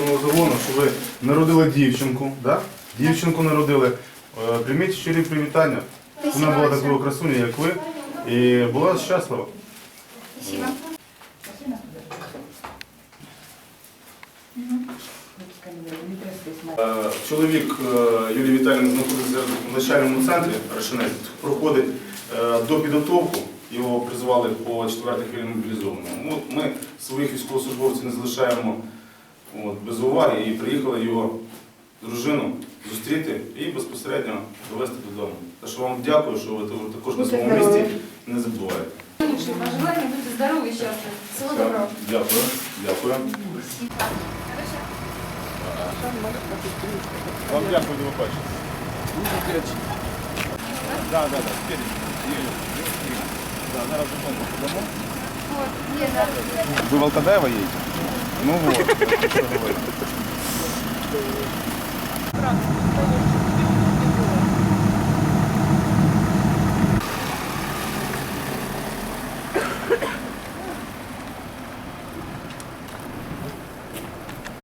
прикордонного загону, що ви народили дівчинку, да? Дівчинку народили. Е, Прийміть щирі привітання. Вона була такою красунею, як ви, і була щаслива. Е, Чоловік е, Юрій Віталійович знаходиться в навчальному центрі Рашинець, проходить е, до підготовку, його призвали по четвертих хвилин мобілізованому. Ми своїх військовослужбовців не залишаємо от, без уваги і приїхали його дружину зустріти і безпосередньо довести додому. Так що вам дякую, що ви також на своєму місці не забуваєте. Лучше пожелания, будьте здоровы и счастливы. Всего доброго. Дякую, дякую. Вам дякую, до побачення. Да, да, да, спереди. Да, зараз домой. Вот, нет, да. Вы Волкодаева едете? Ну вот. что говорю.